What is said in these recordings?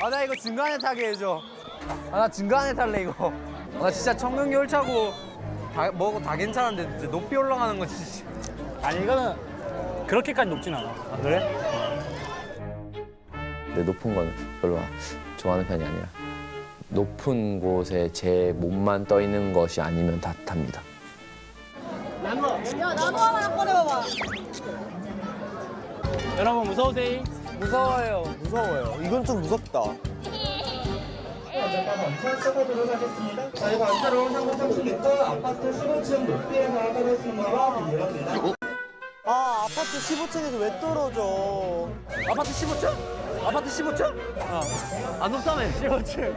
아 나 이거 중간에 타게 해줘. 아 나 중간에 탈래 이거. 아, 나 진짜 청년 열차고 다 뭐고 다 괜찮은데 진짜 높이 올라가는 거 진짜. 아니 이거는 그렇게까지 높진 않아. 아, 그래? 근데 높은 건 별로 좋아하는 편이 아니라 높은 곳에 제 몸만 떠 있는 것이 아니면 다 탑니다. 야 나도 하나 꺼내봐봐. 여러분 무서우세요? 무서워요. 무서워요. 이건 좀 무섭다. 시작하도록 하겠습니다. 저희 반대로 상공 30m 아파트 15층 높이에서 하겠습니다. 부탁드립니다. 아 아파트 15층에서 왜 떨어져? 아파트 15층? 아파트 15층? 어. 안 높다며. 15층.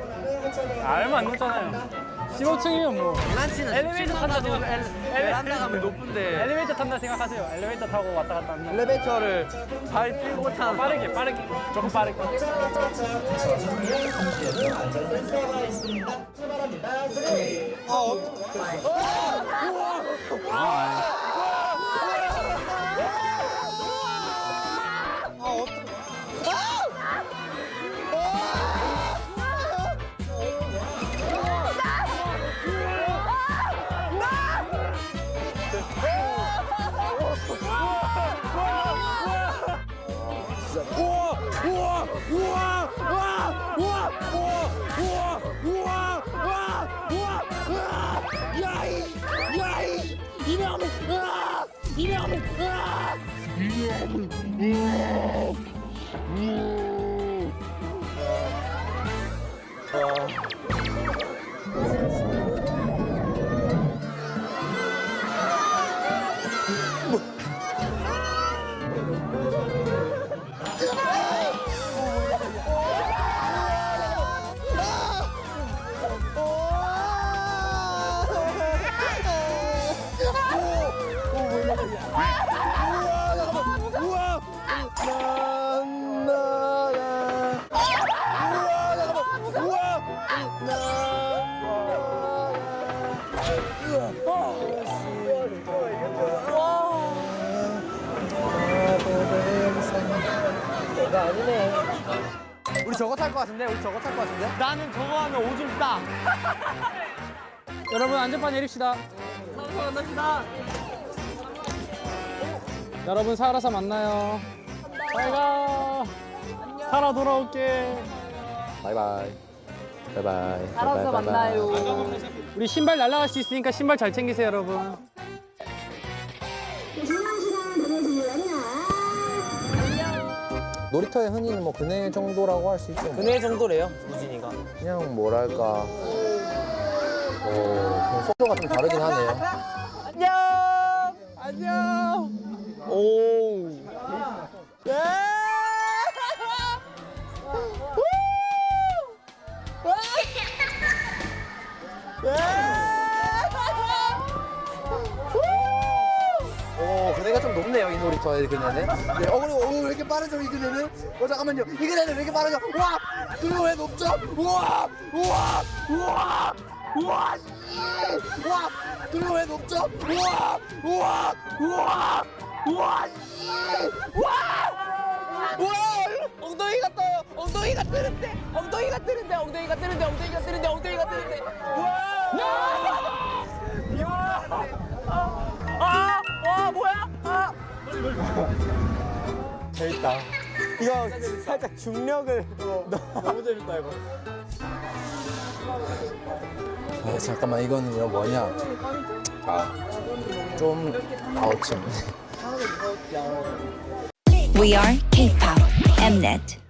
아, 얼마 안 높잖아요. 15층이면 뭐 장난치는. 엘리베이터 탄다. 엘, 베란다 가면 높은데 엘리베이터 탄다 생각하세요. 엘리베이터 타고 왔다 갔다 하면 엘리베이터를 발 뛰고 타는 빠르게 빠르게 조금 빠르게. 아 어, Uh... 우리 저거 탈 것 같은데? 우리 저거 탈 것 같은데? 나는 저거 하면 오줌 싸. 여러분 안전판 내립시다. 만납시다. 여러분 살아서 만나요. 잘 가. 살아 돌아올게. 바이바이. 바이바이. 알아서 바이바이, 만나요. 우리 신발 날아갈 수 있으니까 신발 잘 챙기세요, 여러분. 놀이터의 흔히는 뭐 그네 정도라고 할 수 있죠. 그네 정도래요, 우진이가. 그냥 뭐랄까. 어, 속도가 좀 다르긴 하네요. 안녕! 안녕! 오, 그네가 좀 높네요, 이 놀이터의 그네는. 네, 어, 그리고, 어, 왜 이렇게 빠르죠, 이 그네는? 어, 잠깐만요. 이 그네는 왜 이렇게 빠르죠? 와! 그리고 왜 높죠? 우와! 우와! 우와! 우와! 씨! 우와! 그리고 왜 높죠? 우와! 우와! 우와! 우와! 씨! 우와! 우와! 엉덩이가 뜨는데! 엉덩이가 뜨는데! 엉덩이가 뜨는데! 엉덩이가 뜨는데! 엉덩이가 뜨는데! 우와! 아! 와, 뭐야? 아! 재밌다. 이거 살짝 중력을 너무 재밌다, 이거. 아, 잠깐만, 이거는요, 뭐냐. 아, 좀, 아우침. We are K-pop Mnet.